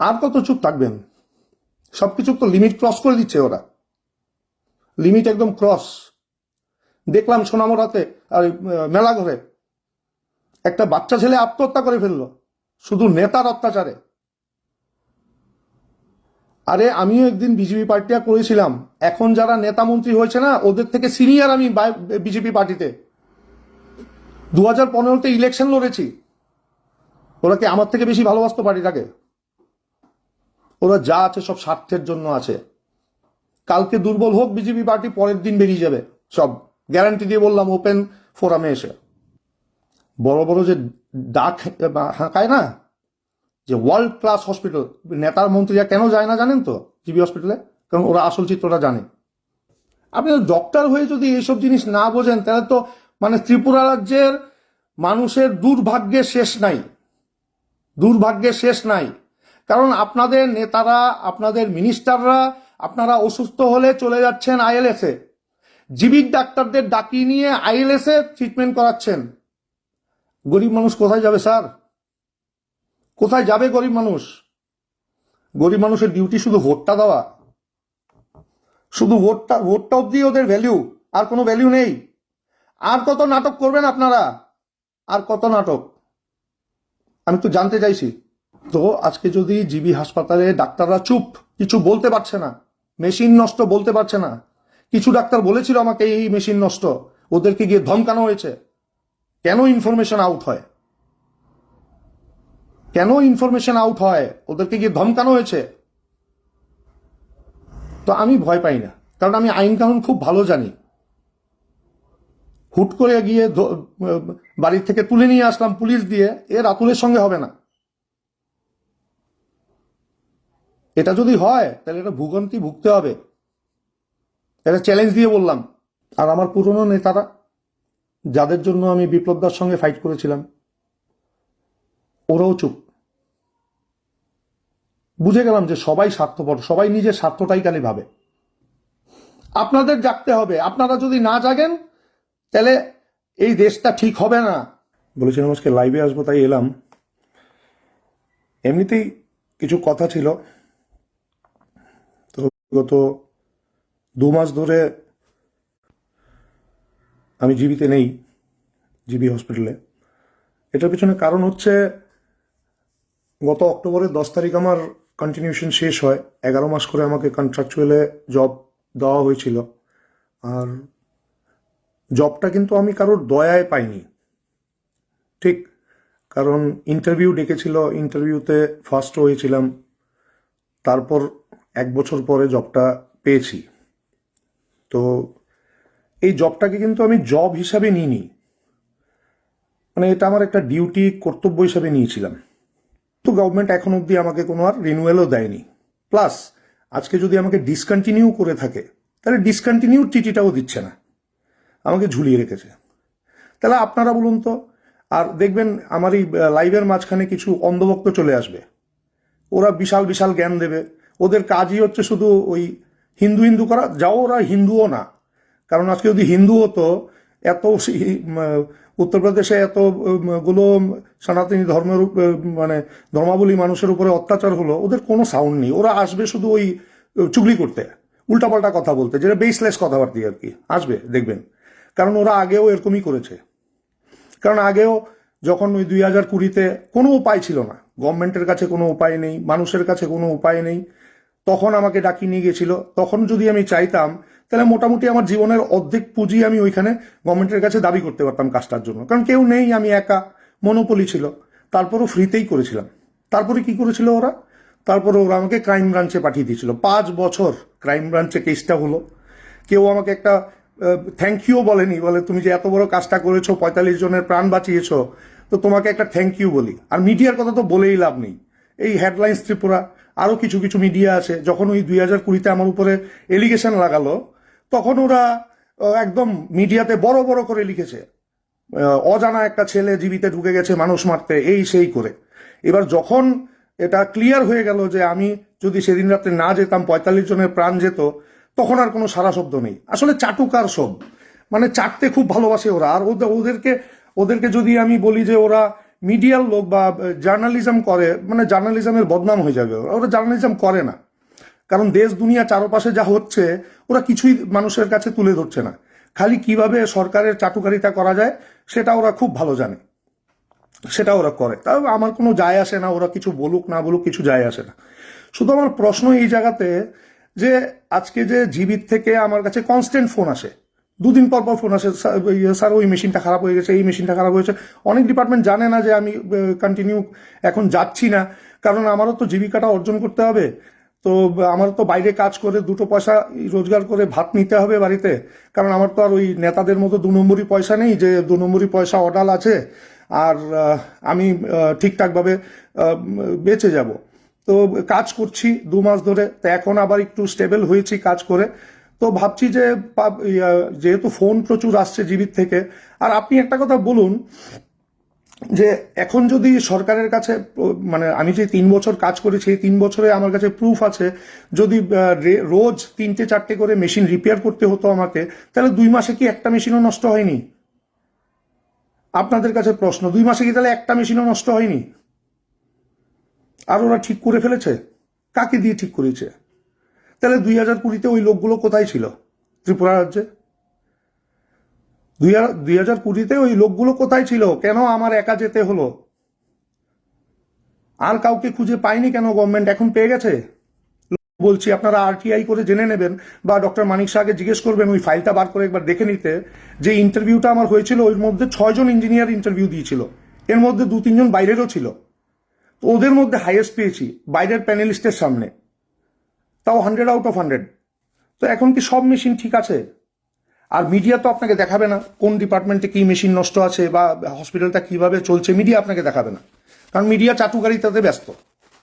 আর কত চুপ থাকবেন? সবকিছু তো লিমিট ক্রস করে দিচ্ছে ওরা। লিমিট একদম ক্রস দেখলাম সোনামরাতে আর মেলা ঘরে একটা বাচ্চা ছেলে আত্মহত্যা করে ফেলল, শুধু নেতার অত্যাচারে। আরে, আমিও একদিন বিজেপি পার্টিটা করেছিলাম। এখন যারা নেতা মন্ত্রী হয়েছে না, ওদের থেকে সিনিয়র আমি বিজেপি পার্টিতে। দু হাজার পনেরোতে ইলেকশন লড়েছি। ওরা কি আমার থেকে বেশি ভালোবাসতো পার্টিটাকে? ওরা যা আছে সব স্বার্থের জন্য আছে। কালকে দুর্বল হোক বিজেপি পার্টি, পরের দিন বেরিয়ে যাবে। সব গ্যারান্টি দিয়ে বললাম ওপেন ফোরামে এসে। বড় বড় যে ডাক হাঁকায় না, যে ওয়ার্ল্ড ক্লাস হসপিটাল নেতার মন্ত্রীরা কেন যায় না জানেন তো জিবি হসপিটালে কারণ ওরা আসল চিত্রটা জানে। আপনি ডক্টর হয়ে যদি এইসব জিনিস না বোঝেন, তাহলে তো মানে ত্রিপুরা রাজ্যের মানুষের দুর্ভাগ্যের শেষ নাই। দুর্ভাগ্যের শেষ নাই। কারণ আপনাদের নেতারা, আপনাদের মিনিস্টাররা আপনারা অসুস্থ হলে চলে যাচ্ছেন আইএলএসে জীবিক ডাক্তারদের ডাকিয়ে নিয়ে আইএলএসে ট্রিটমেন্ট করাচ্ছেন। গরিব মানুষ কোথায় যাবে, স্যার? কোথায় যাবে গরিব মানুষ? গরিব মানুষের ডিউটি শুধু ভোটটা দেওয়া। শুধু ভোটটা ভোটটা অব্দি ওদের ভ্যালু আর কোনো ভ্যালু নেই। আর কত নাটক করবেন আপনারা? আর কত নাটক? আমি তো জানতে চাইছি। তো আজকে যদি জিবি হাসপাতালে ডাক্তাররা চুপ, কিছু বলতে পারছে না, মেশিন নষ্ট বলতে পারছে না, কিছু ডাক্তার বলেছিল আমাকে এই মেশিন নষ্ট, ওদেরকে গিয়ে ধমকানো হয়েছে, কেন ইনফরমেশন আউট হয়? কেন ইনফরমেশন আউট হয়? ওদেরকে গিয়ে ধমকানো হয়েছে? তো আমি ভয় পাই না, কারণ আমি আইন কানুন খুব ভালো জানি। হুট করে গিয়ে বাড়ির থেকে তুলে নিয়ে আসলাম পুলিশ দিয়ে, এ রাতুলের সঙ্গে হবে না। এটা যদি হয়, তাহলে এটা ভূগন্তি ভুগতে হবে। এটা চ্যালেঞ্জ দিয়ে বললাম। আর আমার পুরনো নেতারা, যাদের জন্য আমি বিপ্লবদার সঙ্গে ফাইট করেছিলাম, ওরাও চুপ। বুঝে গেলাম যে সবাই স্বার্থপর, সবাই নিজের স্বার্থটাই খালি ভাবে। আপনাদের জাগতে হবে। আপনারা যদি না জাগেন, তাহলে এই দেশটা ঠিক হবে না। বলেছিলাম আজকে লাইভে আসব, তাই এলাম। এমনিতেই কিছু কথা ছিল। গত দু মাস ধরে আমি জীবিতে নেই, জিবি হসপিটালে। এটার পিছনে কারণ হচ্ছে গত অক্টোবরের দশ তারিখ আমার কন্টিনিউশন শেষ হয়। এগারো মাস করে আমাকে কন্ট্রাকচুয়ালে জব দেওয়া হয়েছিল। আর জবটা কিন্তু আমি কারোর দয়ায় পাইনি। ঠিক, কারণ ইন্টারভিউ ডেকেছিল ইন্টারভিউতে ফার্স্ট হয়েছিলাম। তারপর এক বছর পরে জবটা পেয়েছি। তো এই জবটাকে কিন্তু আমি জব হিসাবে নিইনি। মানে এটা আমার একটা ডিউটি, কর্তব্য হিসাবে নিয়েছিলাম। তো গভর্নমেন্ট এখন অবধি আমাকে কোনো আর রিনুয়েলও দেয়নি। প্লাস আজকে যদি আমাকে ডিসকন্টিনিউ করে থাকে, তাহলে ডিসকন্টিনিউ টিটিটাও দিচ্ছে না। আমাকে ঝুলিয়ে রেখেছে। তাহলে আপনারা বলুন তো, আর দেখবেন আমার এই লাইভের মাঝখানে কিছু অন্ধভক্ত চলে আসবে। ওরা বিশাল বিশাল জ্ঞান দেবে। ওদের কাজই হচ্ছে শুধু ওই হিন্দু হিন্দু করা যাও ওরা হিন্দুও না। কারণ আজকে যদি হিন্দু হতো এত উত্তরপ্রদেশে এত উম, গুলো সনাতনী ধর্মের মানে ধর্মাবলী মানুষের উপরে অত্যাচার হলো ওদের কোনো সাউন্ড নেই। ওরা আসবে শুধু ওই চুগলি করতে উল্টাপাল্টা কথা বলতে যেটা বেসলেস কথাবার্তি আর কি। আসবে দেখবেন। কারণ ওরা আগেও এরকমই করেছে। কারণ আগেও যখন ওই দুই হাজার কুড়িতে কোনো উপায় ছিল না গভর্নমেন্টের কাছে কোনো উপায় নেই মানুষের কাছে কোনো উপায় নেই তখন আমাকে ডাকিয়ে নিয়ে গেছিল তখন যদি আমি চাইতাম, তাহলে মোটামুটি আমার জীবনের অর্ধেক পুঁজি আমি ওইখানে গভর্নমেন্টের কাছে দাবি করতে পারতাম কাজটার জন্য। কারণ কেউ নেই, আমি একা মনোপলি ছিল। তারপরও ফ্রিতেই করেছিলাম। তারপরে কি করেছিল ওরা? তারপরে ওরা আমাকে ক্রাইম ব্রাঞ্চে পাঠিয়ে দিয়েছিল। পাঁচ বছর ক্রাইম ব্রাঞ্চে কেসটা হলো। কেউ আমাকে একটা থ্যাংক ইউ বলেনি, বলে, তুমি যে এত বড় কাজটা করেছ, পঁয়তাল্লিশ জনের প্রাণ বাঁচিয়েছো, তো তোমাকে একটা থ্যাংক ইউ বলি। আর মিডিয়ার কথা তো বলেই লাভ নেই। এই হেডলাইন্স ত্রিপুরা, আরও কিছু কিছু মিডিয়া আছে। যখন ওই দুই হাজার কুড়িতে আমার উপরে এলিগেশন লাগালো, তখন ওরা একদম মিডিয়াতে বড় বড় করে লিখেছে। অজানা একটা ছেলে জীবিতে ঢুকে গেছে মানুষ মারতে, এই সেই করে। এবার যখন এটা ক্লিয়ার হয়ে গেল যে আমি যদি সেদিন রাত্রে না যেতাম, পঁয়তাল্লিশ জনের প্রাণ যেত, তখন আর কোনো সারা শব্দ নেই। আসলে চাটুকার সব মানে চাটতে খুব ভালোবাসে ওরা। আর ওদের- ওদেরকে ওদেরকে যদি আমি বলি যে ওরা মিডিয়ার লোক বা জার্নালিজম করে মানে জার্নালিজমের বদনাম হয়ে যাবে। ওরা। জার্নালিজম করে না। কারণ দেশ, দুনিয়া চারপাশে যা হচ্ছে, ওরা কিছুই মানুষের কাছে তুলে ধরছে না। খালি কীভাবে সরকারের চাটুকারিতা করা যায়, সেটা ওরা খুব ভালো জানে। সেটা ওরা করে। তাও আমার কোনো যায় আসে না, ওরা কিছু বলুক না বলুক, কিছু যায় আসে না। শুধু আমার প্রশ্ন এই জায়গাতে যে, আজকে যে জীবিত থেকে আমার কাছে কনস্ট্যান্ট ফোন আসে দুদিন পর পর ফোন আসে "স্যার, ইয়ে, স্যার ওই মেশিনটা খারাপ হয়ে গেছে এই মেশিনটা খারাপ হয়েছে। অনেক ডিপার্টমেন্ট জানে না যে আমি কন্টিনিউ এখন যাচ্ছি না। কারণ আমারও তো জীবিকাটা অর্জন করতে হবে। তো আমার তো বাইরে কাজ করে দুটো পয়সা রোজগার করে ভাত নিতে হবে বাড়িতে। কারণ আমার তো আর ওই নেতাদের মতো দু নম্বরই পয়সা নেই যে দু নম্বরই পয়সা অডাল আছে। আর আমি ঠিকঠাকভাবে বেঁচে যাব। তো কাজ করছি দু মাস ধরে। তো এখন আবার একটু স্টেবল হয়েছি কাজ করে। তো ভাবছি যে যেহেতু ফোন প্রচুর আসছে জীবিত থেকে, আর আপনি একটা কথা বলুন যে এখন যদি সরকারের কাছে মানে আমি যে তিন বছর কাজ করেছি এই তিন বছরে আমার কাছে প্রুফ আছে, যদি রোজ তিনটে চারটে করে মেশিন রিপেয়ার করতে হতো আমাকে, তাহলে দুই মাসে কি একটা মেশিনও নষ্ট হয়নি? আপনাদের কাছে প্রশ্ন, দুই মাসে কি তাহলে একটা মেশিনও নষ্ট হয়নি? আর ওরা ঠিক করে ফেলেছে? কাকে দিয়ে ঠিক করেছে? তাহলে দুই হাজার কুড়িতে ওই লোকগুলো কোথায় ছিল? ত্রিপুরা রাজ্যে? দুই দুই হাজার কুড়িতে ওই লোকগুলো কোথায় ছিল? কেন আমার একা যেতে হলো? আর কাউকে খুঁজে পায়নি কেন গভর্নমেন্ট এখন পেয়ে গেছে? বলছি, আপনারা আরটিআই করে জেনে নেবেন বা ডক্টর মানিক শাহকে জিজ্ঞেস করবেন ওই ফাইলটা বার করে একবার দেখে নিতে। যে ইন্টারভিউটা আমার হয়েছিল, ওর মধ্যে ছয়জন ইঞ্জিনিয়ার ইন্টারভিউ দিয়েছিল। এর মধ্যে দু তিনজন বাইরেরও ছিল। তো ওদের মধ্যে হাইয়েস্ট পেয়েছি, বাইরের প্যানেলিস্টের সামনে। তাও হান্ড্রেড আউট অফ হান্ড্রেড তো এখন কি সব মেশিন ঠিক আছে? আর মিডিয়া তো আপনাকে দেখাবে না, কোন ডিপার্টমেন্টে কি মেশিন নষ্ট আছে বা হসপিটালটা কীভাবে চলছে মিডিয়া আপনাকে দেখাবে না। কারণ মিডিয়া চাটুকারিতাতে ব্যস্ত।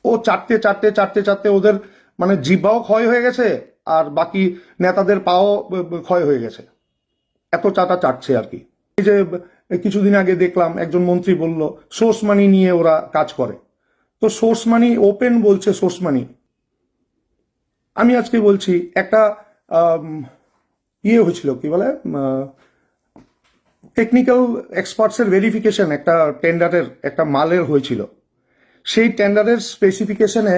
ও চারটে চারটে চারটে চারটে ওদের মানে জিব্বাও ক্ষয় হয়ে গেছে, আর বাকি নেতাদের পাও ক্ষয় হয়ে গেছে। এত চাটা চাটছে আর কি। এই যে কিছুদিন আগে দেখলাম একজন মন্ত্রী বলল সোর্স মানি নিয়ে ওরা কাজ করে। তো সোর্স মানি ওপেন বলছে সোর্স মানি আমি আজকে বলছি, একটা ইয়ে হয়েছিল, কি বলে টেকনিক্যাল এক্সপার্টসের ভেরিফিকেশন একটা টেন্ডারের একটা মালের হয়েছিল। সেই টেন্ডারের স্পেসিফিকেশনে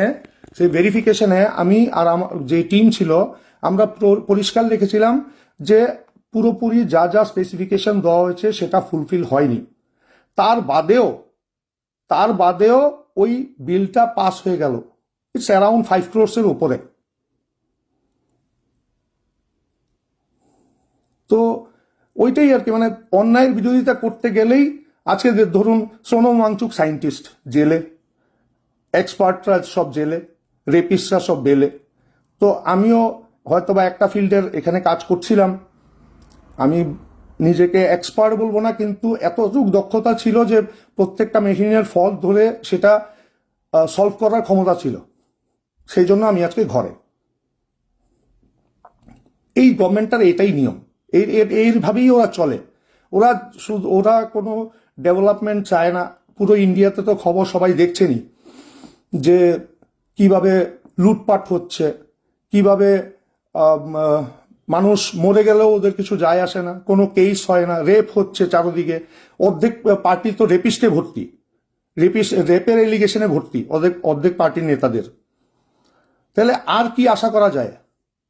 সেই ভেরিফিকেশনে আমি আর আমার যে টিম ছিল, আমরা পরিষ্কার লিখেছিলাম যে পুরোপুরি যা যা স্পেসিফিকেশন দেওয়া হয়েছে, সেটা ফুলফিল হয়নি। তার বাদেও তার বাদেও ওই বিলটা পাস হয়ে গেল। ইটস অ্যারাউন্ড ফাইভ ক্রোর্সের উপরে। তো ওইটাই আর কি মানে অন্যায়ের বিরোধিতা করতে গেলেই আজকে ধরুন সোনম ওয়াংচুক সায়েন্টিস্ট জেলে, এক্সপার্টরা সব জেলে, রেপিস্টরা সব বেলে। তো আমিও হয়তো বা একটা ফিল্ডের এখানে কাজ করছিলাম। আমি নিজেকে এক্সপার্ট বলব না, কিন্তু এতটুকু দক্ষতা ছিল যে প্রত্যেকটা মেশিনের ফল ধরে সেটা সলভ করার ক্ষমতা ছিল। সেই জন্য আমি আজকে ঘরে। এই গভর্নমেন্টটার এটাই নিয়ম। এই এইভাবেই ওরা চলে। ওরা শুধু ওরা কোনো ডেভেলপমেন্ট চায় না। পুরো ইন্ডিয়াতে তো খবর সবাই দেখছেনই যে কীভাবে লুটপাট হচ্ছে, কীভাবে মানুষ মরে গেলেও ওদের কিছু যায় আসে না, কোনো কেস হয় না রেপ হচ্ছে চারোদিকে। অর্ধেক পার্টি তো রেপিস্টে ভর্তি। রেপিস রেপের এলিগেশনে ভর্তি, অর্ধেক অর্ধেক পার্টির নেতাদের। তাহলে আর কি আশা করা যায়?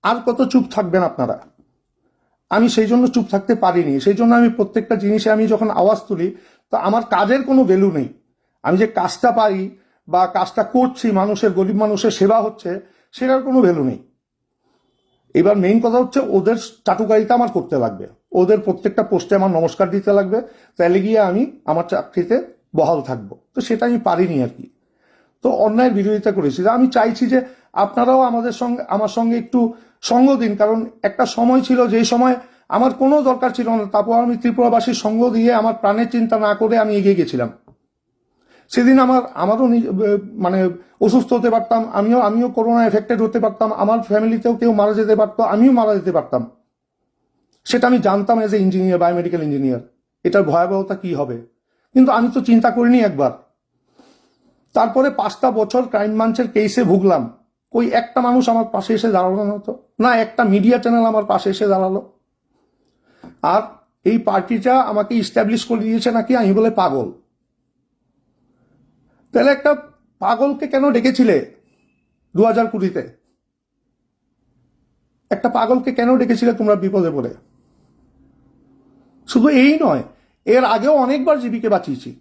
আর কত চুপ থাকবেন আপনারা? আমি সেই জন্য চুপ থাকতে পারিনি। সেই জন্য আমি প্রত্যেকটা জিনিসে আমি যখন আওয়াজ তুলি, তো আমার কাজের কোনো ভ্যালু নেই। আমি যে কাজটা পারি বা কাজটা করছি, মানুষের, গরিব মানুষের সেবা হচ্ছে, সেটার কোনো ভ্যালু নেই। এবার মেইন কথা হচ্ছে, ওদের চাটুকারিতা আমার করতে লাগবে। ওদের প্রত্যেকটা পোস্টে আমার নমস্কার দিতে লাগবে। তাহলে গিয়ে আমি আমার চাকরিতে বহাল থাকব। তো সেটা আমি পারিনি আর কি। তো অন্যায়ের বিরোধিতা করেছি। আমি চাইছি যে আপনারাও আমাদের সঙ্গে, আমার সঙ্গে একটু সঙ্গ দিন, কারণ একটা সময় ছিল যেই সময় আমার কোনো দরকার ছিল না, তারপর আমি ত্রিপুরাবাসীর সঙ্গ দিয়ে আমার প্রাণের চিন্তা না করে আমি এগিয়ে গেছিলাম। সেদিন আমার, আমারও মানে অসুস্থ হতে পারতাম, আমিও আমিও করোনা এফেক্টেড হতে পারতাম, আমার ফ্যামিলিতেও কেউ মারা যেতে পারতো, আমিও মারা যেতে পারতাম। সেটা আমি জানতাম as a engineer biomedical engineer এটার ভয়াবহতা কি হবে? কিন্তু আমি তো চিন্তা করিনি একবার। তারপরে পাঁচটা বছর ক্রাইম মাঞ্চের কেসে ভুগলাম। ওই একটা মানুষ আমার পাশে এসে দাঁড়াল না তো? না, একটা মিডিয়া চ্যানেল আমার পাশে এসে দাঁড়াল। আর এই পার্টিটা আমাকে ইস্টাবলিশ করে দিয়েছে নাকি আমি বলে পাগল। তাহলে একটা পাগলকে কেন ডেকেছিলে দু হাজার কুড়িতে? একটা পাগলকে কেন ডেকেছিলে তোমরা বিপদে পড়ে? শুধু এই নয়, এর আগেও অনেকবার জীবিকে বাঁচিয়েছি।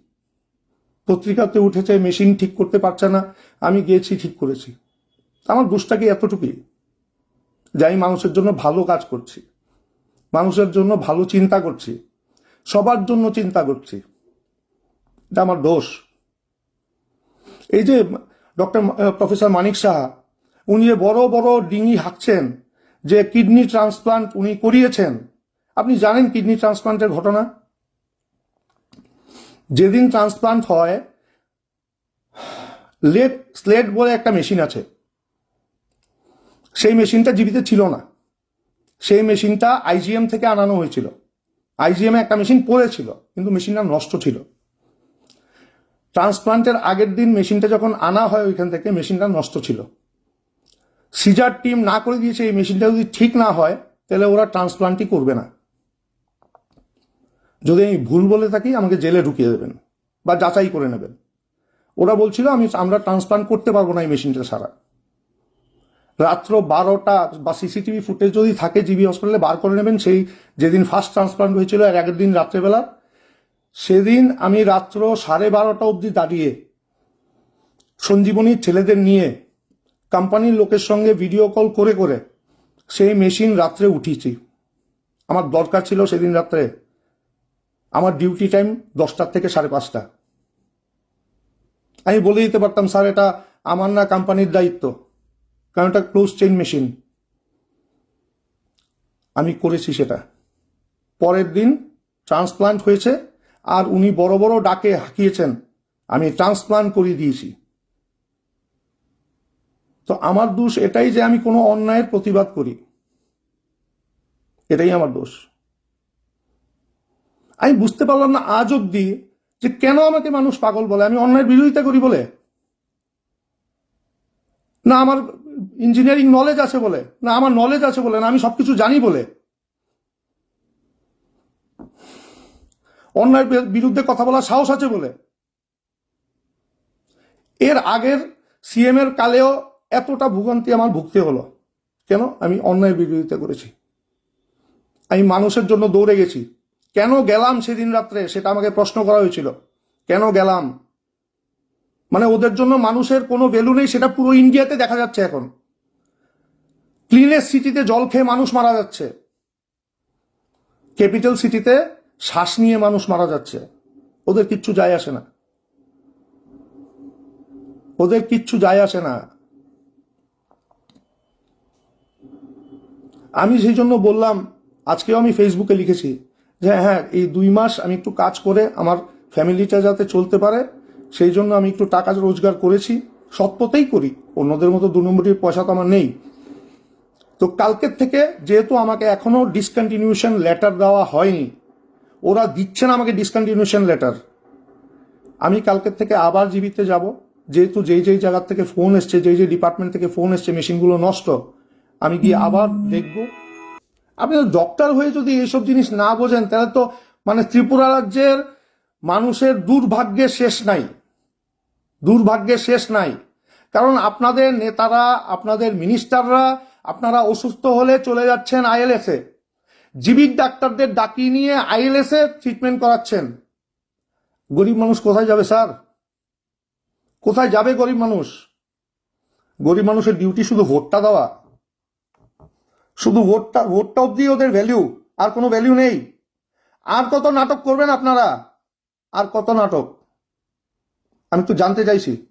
পত্রিকাতে উঠেছে মেশিন ঠিক করতে পারছে না, আমি গিয়েছি ঠিক করেছি। আমার দোষটা কি এতটুকুই। যে আমি মানুষের জন্য ভালো কাজ করছি। মানুষের জন্য ভালো চিন্তা করছি। সবার জন্য চিন্তা করছি। এটা আমার দোষ। এই যে ডক্টর প্রফেসর মানিক সাহা, উনি বড় বড় ডিঙি হাঁকছেন, যে কিডনি ট্রান্সপ্লান্ট উনি করিয়েছেন, আপনি জানেন কিডনি ট্রান্সপ্লান্টের ঘটনা? যেদিন ট্রান্সপ্লান্ট হয়, লেট, স্লেট বলে একটা মেশিন আছে। সেই মেশিনটা জীবিত ছিল না। সেই মেশিনটা আইজিএম থেকে আনানো হয়েছিল। আইজিএমে একটা মেশিন পড়েছিল, কিন্তু মেশিনটা নষ্ট ছিল। ট্রান্সপ্লান্টের আগের দিন মেশিনটা যখন আনা হয় ওইখান থেকে মেশিনটা নষ্ট ছিল। সিজার টিম না করে দিয়েছে এই মেশিনটা যদি ঠিক না হয়, তাহলে ওরা ট্রান্সপ্লান্টই করবে না। যদি আমি ভুল বলে থাকি, আমাকে জেলে ঢুকিয়ে দেবেন বা যাচাই করে নেবেন। ওরা বলছিল, আমি, আমরা ট্রান্সপ্লান্ট করতে পারব না এই মেশিনটা সারা রাত্র বারোটা বা সিসিটিভি ফুটেজ যদি থাকে জিবি হসপিটালে বার করে নেবেন, সেই যেদিন ফার্স্ট ট্রান্সপ্লান্ট হয়েছিল এর আগের দিন রাত্রেবেলা, সেদিন আমি রাত্র সাড়ে বারোটা অবধি দাঁড়িয়ে সঞ্জীবনীর ছেলেদের নিয়ে কোম্পানির লোকের সঙ্গে ভিডিও কল করে করে সেই মেশিন রাত্রে উঠিয়েছি। আমার দরকার ছিল সেদিন রাত্রে। আমার ডিউটি টাইম দশটার থেকে সাড়ে পাঁচটা। আমি বলে দিতে পারতাম, স্যার, এটা আমার না কোম্পানির দায়িত্ব। কারণ এটা ক্লোজ চেইন মেশিন আমি করেছি সেটা। পরের দিন ট্রান্সপ্লান্ট হয়েছে, আর উনি বড় বড় ডাকে হাঁকিয়েছেন। আমি ট্রান্সপ্লান্ট করিয়ে দিয়েছি। তো আমার দোষ এটাই যে আমি কোনো অন্যায়ের প্রতিবাদ করি। এটাই আমার দোষ। আমি বুঝতে পারলাম না আজ অব্দি যে কেন আমাকে মানুষ পাগল বলে। আমি অন্যায়ের বিরোধিতা করি বলে। না আমার ইঞ্জিনিয়ারিং নলেজ আছে বলে। না, আমার নলেজ আছে বলে না, আমি সবকিছু জানি বলে। অন্যায়ের বিরুদ্ধে কথা বলার সাহস আছে বলে। এর আগের সিএম এর কালেও এতটা ভুগান্তি আমার ভুগতে হলো। কেন? আমি অন্যায়ের বিরোধিতা করেছি। আমি মানুষের জন্য দৌড়ে গেছি। কেন গেলাম সেদিন রাত্রে? সেটা আমাকে প্রশ্ন করা হয়েছিল। কেন গেলাম? মানে ওদের জন্য মানুষের কোনো ভ্যালু নেই, সেটা পুরো ইন্ডিয়াতে দেখা যাচ্ছে এখন। ক্লিনেস্ট সিটিতে জল খেয়ে মানুষ মারা যাচ্ছে। ক্যাপিটাল সিটিতে শ্বাস নিয়ে মানুষ মারা যাচ্ছে। ওদের কিচ্ছু যায় আসে না। ওদের কিচ্ছু যায় আসে না। আমি সেই জন্য বললাম, আজকেও আমি ফেসবুকে লিখেছি যে হ্যাঁ এই দুই মাস আমি একটু কাজ করে আমার ফ্যামিলিটা যাতে চলতে পারে। সেই জন্য আমি একটু টাকা রোজগার করেছি সৎপথেই করি, অন্যদের মতো দু নম্বরের পয়সা তো আমার নেই। তো কালকের থেকে যেহেতু আমাকে এখনও ডিসকন্টিনিউশন লেটার দেওয়া হয়নি, ওরা দিচ্ছে না আমাকে ডিসকন্টিনিউশন লেটার আমি কালকের থেকে আবার জীবিতে যাব, যেহেতু যেই যেই জায়গার থেকে ফোন এসছে, যেই যেই ডিপার্টমেন্ট থেকে ফোন এসছে মেশিনগুলো নষ্ট, আমি গিয়ে আবার দেখব। আপনি ডক্টর হয়ে যদি এইসব জিনিস না বোঝেন, তাহলে তো মানে ত্রিপুরা রাজ্যের মানুষের দুর্ভাগ্যের শেষ নাই। দুর্ভাগ্যের শেষ নাই। কারণ আপনাদের নেতারা, আপনাদের মিনিস্টাররা আপনারা অসুস্থ হলে চলে যাচ্ছেন আইএলএসে। জীবিক ডাক্তারদের ডাকিয়ে নিয়ে আইএলএসে ট্রিটমেন্ট করাচ্ছেন। গরিব মানুষ কোথায় যাবে স্যার? কোথায় যাবে গরিব মানুষ? গরিব মানুষের ডিউটি শুধু ভোটটা দেওয়া। শুধু ভোটটা ভোটটা অব্দি ওদের ভ্যালু আর কোনো ভ্যালু নেই। আর কত নাটক করবেন আপনারা? আর কত নাটক? আমি তো জানতে চাইছি।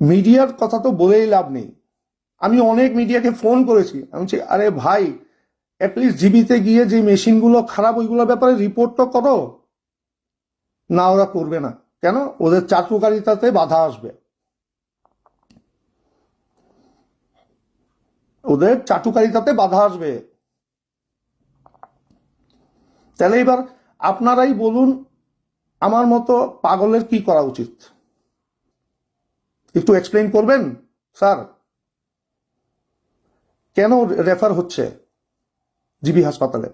মিডিয়ার কথা তো বলেই লাভ নেই। আমি অনেক মিডিয়াকে ফোন করেছি। আমি বলছি, আরে ভাই অ্যাটলিস্ট জিবিতে গিয়ে যে মেশিনগুলো খারাপ, ওইগুলোর ব্যাপারে রিপোর্ট তো করো। না, ওরা করবে না। কেন? ওদের চাটুকারিতাতে বাধা আসবে। ওদের চাটুকারিতাতে বাধা আসবে। তাহলে এবার আপনারাই বলুন আমার মতো পাগলের কি করা উচিত? একটু এক্সপ্লেন করবেন, স্যার? কেন রেফার হচ্ছে জিবি হাসপাতালে?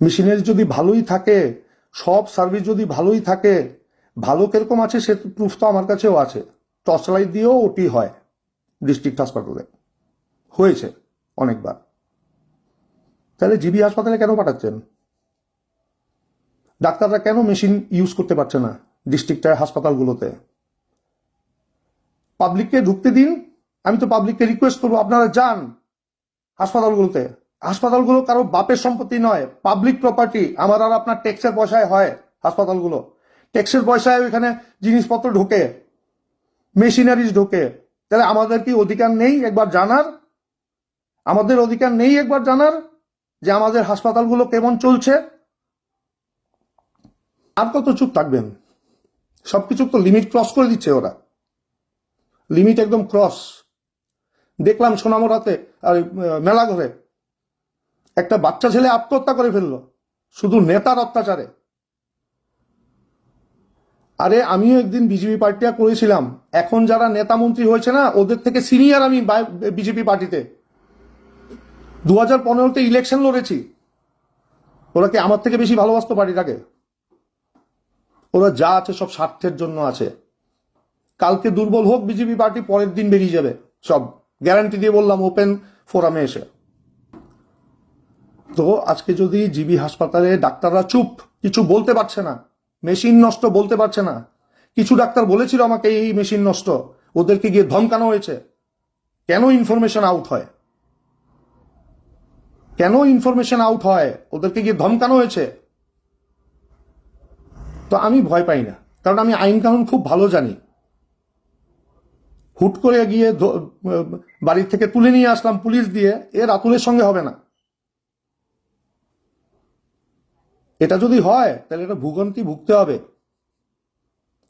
মেশিনারি যদি ভালোই থাকে, সব সার্ভিস যদি ভালোই থাকে, ভালো কীরকম আছে সে প্রুফ তো আমার কাছেও আছে। টর্চ লাইট দিয়েও ওটি হয় ডিস্ট্রিক্ট হাসপাতালে হয়েছে অনেকবার। তাহলে জিবি হাসপাতালে কেন পাঠাচ্ছেন? ডাক্তাররা কেন মেশিন ইউজ করতে পারছে না ডিস্ট্রিক্টের হাসপাতালগুলোতে? পাবলিককে ঢুকতে দিন, আমি তো পাবলিককে রিকোয়েস্ট করব, আপনারা যান হাসপাতালগুলোতে। হাসপাতালগুলো কারও বাপের সম্পত্তি নয় পাবলিক প্রপার্টি আমার আর আপনার ট্যাক্সের পয়সায় হয় হাসপাতালগুলো। ট্যাক্সের পয়সায় ওইখানে জিনিসপত্র ঢোকে মেশিনারিজ ঢোকে। তাহলে আমাদের কি অধিকার নেই একবার জানার? আমাদের অধিকার নেই একবার জানার? যে আমাদের হাসপাতালগুলো কেমন চলছে? আর কত চুপ থাকবেন? সবকিছু তো লিমিট ক্রস করে দিচ্ছে ওরা। লিমিট একদম ক্রস দেখলাম সোনামরাতে আর মেলা ঘরে। একটা বাচ্চা ছেলে আত্মহত্যা করে ফেলল। শুধু নেতার অত্যাচারে। আরে, আমিও একদিন বিজেপি পার্টিটা করেছিলাম। এখন যারা নেতা মন্ত্রী হয়েছে না, ওদের থেকে সিনিয়র আমি বিজেপি পার্টিতে। দু হাজার পনেরোতে ইলেকশন লড়েছি। ওরা কি আমার থেকে বেশি ভালোবাসতো পার্টিটাকে? ওরা যা আছে সব স্বার্থের জন্য আছে। কালকে দুর্বল হোক বিজেপি পার্টি, পরের দিন বেরিয়ে যাবে সব। গ্যারান্টি দিয়ে বললাম, ওপেন ফোরামে এসে। তো আজকে যদি জিবি হাসপাতালে ডাক্তাররা চুপ, কিছু বলতে পারছে না, মেশিন নষ্ট বলতে পারছে না, কিছু ডাক্তার বলেছিল আমাকে এই মেশিন নষ্ট, ওদেরকে গিয়ে ধমকানো হয়েছে। কেন ইনফরমেশন আউট হয়? কেন ইনফরমেশন আউট হয়? ওদেরকে গিয়ে ধমকানো হয়েছে? তো আমি ভয় পাই না। কারণ আমি আইন কানুন খুব ভালো জানি। হুট করে গিয়ে বাড়ির থেকে তুলে নিয়ে আসলাম পুলিশ দিয়ে, এ রাতুলের সঙ্গে হবে না। এটা যদি হয়, তাহলে এটা ভূগন্তি ভুগতে হবে।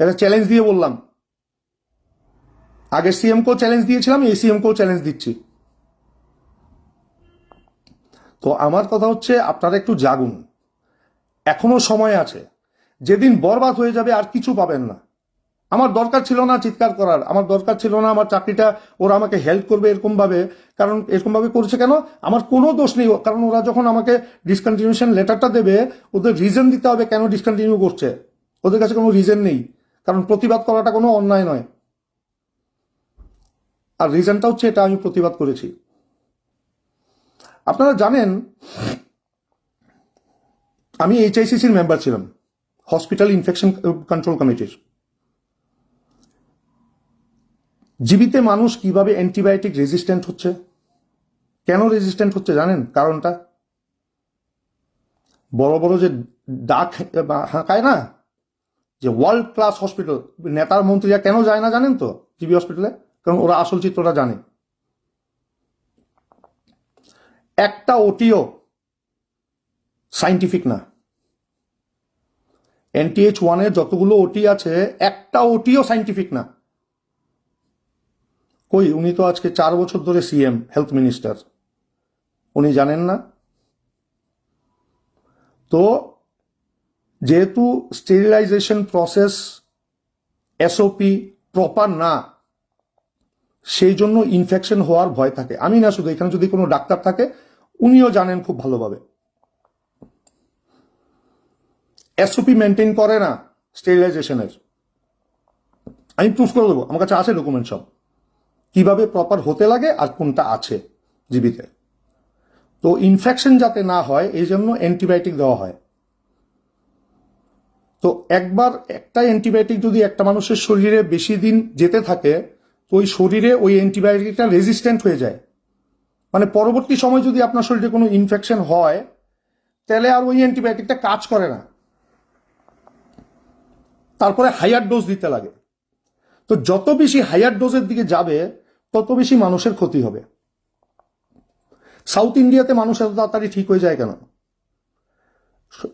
এটা চ্যালেঞ্জ দিয়ে বললাম। আগে সিএমকেও চ্যালেঞ্জ দিয়েছিলাম, এই সিএমকেও চ্যালেঞ্জ দিচ্ছি। তো আমার কথা হচ্ছে আপনারা একটু জাগুন। এখনও সময় আছে। যেদিন বরবাদ হয়ে যাবে আর কিছু পাবেন না। আমার দরকার ছিল না চিৎকার করার। আমার দরকার ছিল না আমার চাকরিটা ওরা আমাকে হেল্প করবে এরকম ভাবে কারণ এরকম ভাবে করছে কেন? আমার কোনো দোষ নেই। কারণ ওরা যখন আমাকে ডিসকন্টিনিউশন লেটারটা দেবে, ওদের রিজন দিতে হবে কেন ডিসকন্টিনিউ করছে। ওদের কাছে কোনো রিজন নেই। কারণ প্রতিবাদ করাটা কোনো অন্যায় নয়। আর রিজনটা হচ্ছে এটা আমি প্রতিবাদ করেছি। আপনারা জানেন, আমি এইচআইসিসির মেম্বার ছিলাম হসপিটাল ইনফেকশন কন্ট্রোল কমিটির জীবিতে মানুষ কীভাবে অ্যান্টিবায়োটিক রেজিস্ট্যান্ট হচ্ছে? কেন রেজিস্ট্যান্ট হচ্ছে জানেন কারণটা? বড় বড় যে ডাক হাঁকায় না? যে ওয়ার্ল্ড ক্লাস হসপিটাল নেতার মন্ত্রীরা কেন যায় না জানেন তো? জিবি হসপিটালে কারণ ওরা আসল চিত্রটা জানে। একটা ওটিও সাইন্টিফিক না। এনটিএইচ ওয়ানের যতগুলো ওটি আছে, একটা ওটিও সাইন্টিফিক না। কই, উনি তো আজকে চার বছর ধরে সিএম হেলথ মিনিস্টার উনি জানেন না? তো যেহেতু স্টেরিলাইজেশন প্রসেস এসওপি প্রপার না সেই জন্য ইনফেকশন হওয়ার ভয় থাকে। আমি না, শুধু এখানে যদি কোনো ডাক্তার থাকে, উনিও জানেন খুব ভালোভাবে। এসওপি মেনটেন করে না স্টেরিলাইজেশনের আমি প্রুফ করে দেবো, আমার কাছে আছে ডকুমেন্ট সব। কীভাবে প্রপার হতে লাগে আর কোনটা আছে জীবিতে তো ইনফেকশন যাতে না হয়, এই জন্য অ্যান্টিবায়োটিক দেওয়া হয়। তো একবার একটা অ্যান্টিবায়োটিক যদি একটা মানুষের শরীরে বেশি দিন যেতে থাকে ওই শরীরে ওই অ্যান্টিবায়োটিকটা রেজিস্ট্যান্ট হয়ে যায়। মানে পরবর্তী সময় যদি আপনার শরীরে কোনো ইনফেকশন হয়, তাহলে আর ওই অ্যান্টিবায়োটিকটা কাজ করে না। তারপরে হায়ার ডোজ দিতে লাগে। তো যত বেশি হায়ার ডোজের দিকে যাবে, তত বেশি মানুষের ক্ষতি হবে। সাউথ ইন্ডিয়াতে মানুষ এত তাড়াতাড়ি ঠিক হয়ে যায় কেন?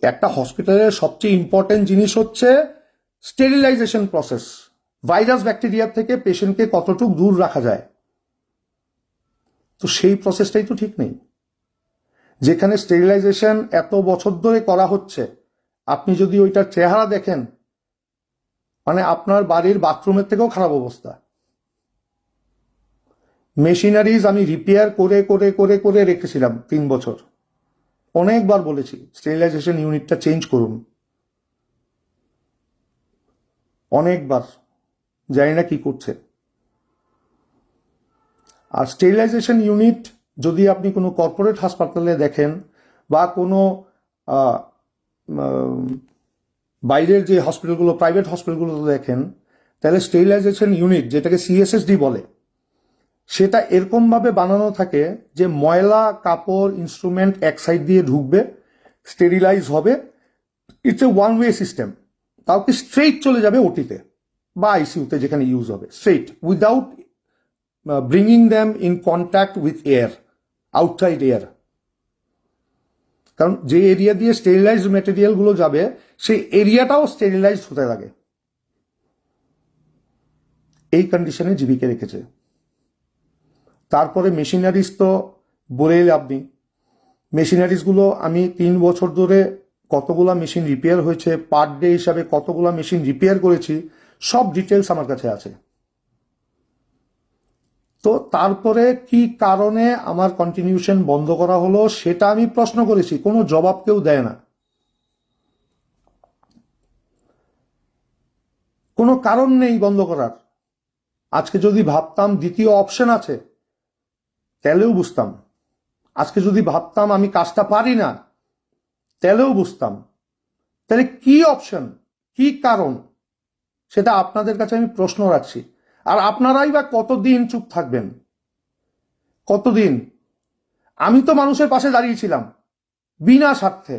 একটা হসপিটালের সবচেয়ে ইম্পর্টেন্ট জিনিস হচ্ছে স্টেরিলাইজেশন প্রসেস ভাইরাস ব্যাকটেরিয়া থেকে পেশেন্টকে কতটুকু দূর রাখা যায়? তো সেই প্রসেসটাই তো ঠিক নেই। যেখানে স্টেরিলাইজেশন এত বছর ধরে করা হচ্ছে, আপনি যদি ওইটার চেহারা দেখেন মানে আপনার বাড়ির বাথরুমের থেকেও খারাপ অবস্থা। মেশিনারিজ আমি রিপেয়ার করে করে করে করে রেখেছিলাম তিন বছর। অনেকবার বলেছি স্টেরিলাইজেশন ইউনিটটা চেঞ্জ করুন। অনেকবার। জানি না কি করছে। আর স্টেরিলাইজেশন ইউনিট যদি আপনি কোনো কর্পোরেট হাসপাতালে দেখেন বা কোনো বাইরের যে হসপিটালগুলো প্রাইভেট হসপিটালগুলো দেখেন, তাহলে স্টেরিলাইজেশন ইউনিট যেটাকে সিএসএসডি বলে, সেটা এরকমভাবে বানানো থাকে যে ময়লা, কাপড় ইনস্ট্রুমেন্ট এক সাইড দিয়ে ঢুকবে স্টেরিলাইজ হবে। It's a one way system তাও কি স্ট্রেইট চলে যাবে ওটিতে। বা আইসিউতে যেখানে ইউজ হবে straight without bringing them in contact with air outside air কারণ যে এরিয়া দিয়ে স্টেরিলাইজ মেটেরিয়ালগুলো যাবে, সেই এরিয়াটাও স্টেরিলাইজ হতে লাগে এই কন্ডিশনে জীবিকে রেখেছে। তারপরে মেশিনারিজ তো বলেই লাভ নেই। মেশিনারিজগুলো আমি তিন বছর ধরে কতগুলা মেশিন রিপেয়ার হয়েছে পার ডে হিসাবে কতগুলা মেশিন রিপেয়ার করেছি সব ডিটেলস আমার কাছে আছে। তো তারপরে কি কারণে আমার কন্টিনিউশন বন্ধ করা হলো সেটা আমি প্রশ্ন করেছি, কোনো জবাব কেউ দেয় না। কোনো কারণ নেই বন্ধ করার। আজকে যদি ভাবতাম দ্বিতীয় অপশন আছে, তাহলেও বুঝতাম। আজকে যদি ভাবতাম আমি কাজটা পারি না, তাহলেও বুঝতাম। তাহলে কি অপশন কি কারণ? সেটা আপনাদের কাছে আমি প্রশ্ন রাখছি। আর আপনারাই বা কতদিন চুপ থাকবেন? কতদিন? আমি তো মানুষের পাশে দাঁড়িয়েছিলাম, বিনা স্বার্থে।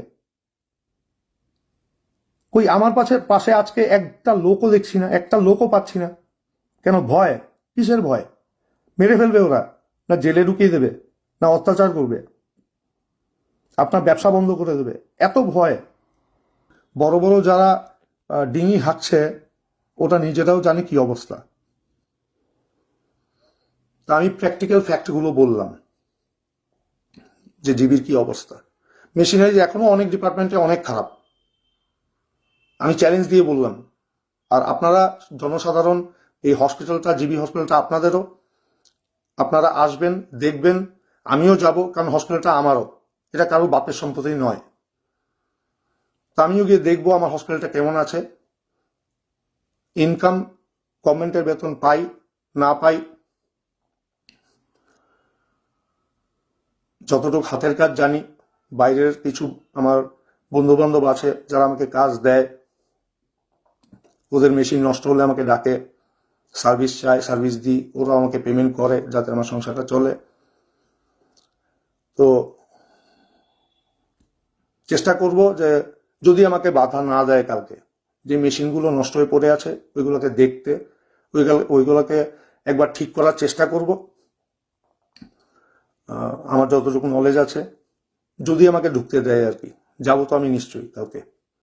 কই, আমার পাশে পাশে আজকে একটা লোকও দেখছি না, একটা লোকও পাচ্ছি না। কেন, ভয়? কিসের ভয়? মেরে ফেলবে ওরা? না জেলে ঢুকিয়ে দেবে? না অত্যাচার করবে? আপনার ব্যবসা বন্ধ করে দেবে? এত ভয়? বড় বড় যারা ডিঙি হাঁকছে ওটা নিজেরাও জানে কি অবস্থা। তা আমি প্র্যাকটিক্যাল ফ্যাক্টগুলো বললাম, যে জিবির কি অবস্থা। মেশিনারি এখনও অনেক ডিপার্টমেন্টে অনেক খারাপ। আমি চ্যালেঞ্জ দিয়ে বললাম, আর আপনারা জনসাধারণ, এই হসপিটালটা জিবি হসপিটালটা আপনাদেরও, আপনারা আসবেন, দেখবেন, আমিও যাব, কারণ হসপিটালটা আমারও। এটা কারও বাপের সম্পত্তি নয়। তা আমিও গিয়ে দেখব আমার হসপিটালটা কেমন আছে। ইনকাম গভর্নমেন্টের বেতন পাই, না পাই, যতটুকু হাতের কাজ জানি, বাইরের কিছু আমার বন্ধু বান্ধব আছে যারা আমাকে কাজ দেয়, ওদের মেশিন নষ্ট হলে আমাকে ডাকে, সার্ভিস চায়, সার্ভিস দিই ওরা আমাকে পেমেন্ট করে যাতে আমার সংসারটা চলে। তো চেষ্টা করব যে যদি আমাকে বাধা না দেয় কালকে যে মেশিনগুলো নষ্ট হয়ে পড়ে আছে, ওইগুলোকে দেখতে, ওইগুলো, ওইগুলোকে একবার ঠিক করার চেষ্টা করব। আমার যতটুকু নলেজ আছে, যদি আমাকে ঢুকতে দেয় আর কি, যাব তো আমি নিশ্চয়ই কালকে